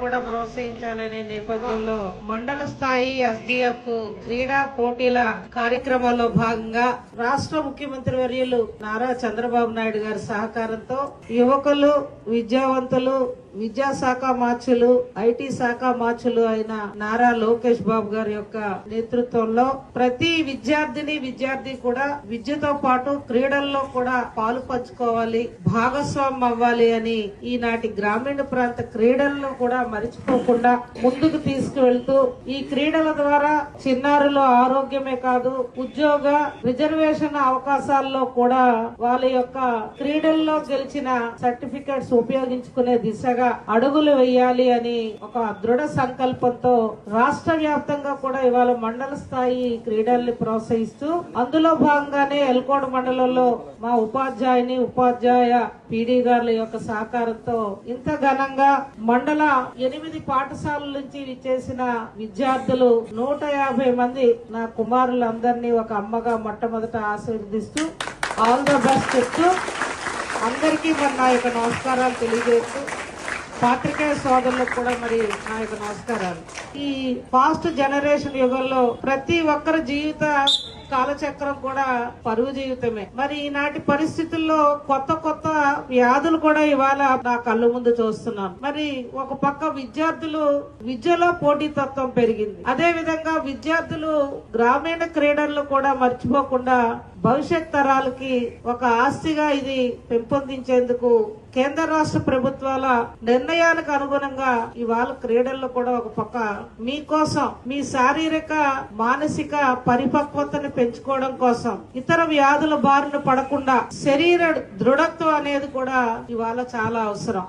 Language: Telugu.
కూడా ప్రోత్సహించాలనే నేపథ్యంలో మండల స్థాయి ఎస్డిఎఫ్ క్రీడా పోటీల కార్యక్రమాల్లో భాగంగా రాష్ట్ర ముఖ్యమంత్రి వర్యులు నారా చంద్రబాబు నాయుడు గారి సహకారంతో యువకులు విద్యావంతులు విద్యాశాఖ మార్చులు ఐటీ శాఖ మార్చులు అయిన నారా లోకేష్ బాబు గారి యొక్క నేతృత్వంలో ప్రతి విద్యార్థిని విద్యార్థి కూడా విద్యతో పాటు క్రీడల్లో కూడా పాలు పంచుకోవాలి భాగస్వామ్యం అవ్వాలి అని ఈనాటి గ్రామీణ ప్రాంత క్రీడల్లో కూడా మరిచిపోకుండా ముందుకు తీసుకువెళ్తూ ఈ క్రీడల ద్వారా చిన్నారుల ఆరోగ్యమే కాదు ఉద్యోగ రిజర్వేషన్ అవకాశాల్లో కూడా వాళ్ళ యొక్క క్రీడల్లో గెలిచిన సర్టిఫికెట్స్ ఉపయోగించుకునే దిశగా అడుగులు వేయాలి అని ఒక దృఢ సంకల్పంతో రాష్ట్ర వ్యాప్తంగా కూడా ఇవాళ మండల స్థాయి క్రీడల్ని ప్రోత్సహిస్తూ అందులో భాగంగానే ఎల్కోడ మండలంలో మా ఉపాధ్యాయుని ఉపాధ్యాయ పీడీ గారుల యొక్క సహకారంతో ఇంత ఘనంగా మండల ఎనిమిది పాఠశాలల నుంచి విచ్చేసిన విద్యార్థులు నూట యాభై మంది నా కుమారులందరినీ ఒక అమ్మగా మొట్టమొదట ఆశీర్వదిస్తూ ఆల్ ద బెస్ట్ చెప్తూ అందరికీ మరి నా యొక్క నమస్కారాలు తెలియజేస్తూ పాత్రికేయ సోదరులకు కూడా మరి నా యొక్క నమస్కారాలు. ఈ ఫాస్ట్ జనరేషన్ యుగంలో ప్రతి ఒక్కరి జీవిత కాలచక్రం కూడా పరుగు జీవితమే. మరి ఈనాటి పరిస్థితుల్లో కొత్త కొత్త వ్యాధులు కూడా ఇవాళ నా కళ్ళు ముందు చూస్తున్నాను. మరి ఒక పక్క విద్యార్థులు విద్యలో పోటీతత్వం పెరిగింది. అదే విధంగా విద్యార్థులు గ్రామీణ క్రీడలను కూడా మర్చిపోకుండా భవిష్యత్ తరాలకి ఒక ఆస్తిగా ఇది పెంపొందించేందుకు కేంద్ర రాష్ట్ర ప్రభుత్వాల నిర్ణయాలకు అనుగుణంగా ఇవాళ క్రీడల్లో కూడా ఒక పక్క మీకోసం మీ శారీరక మానసిక పరిపక్వతను పెంచుకోవడం కోసం. ఇతర వ్యాధుల బారిన పడకుండా శరీర దృఢత్వం అనేది కూడా ఇవాళ చాలా అవసరం.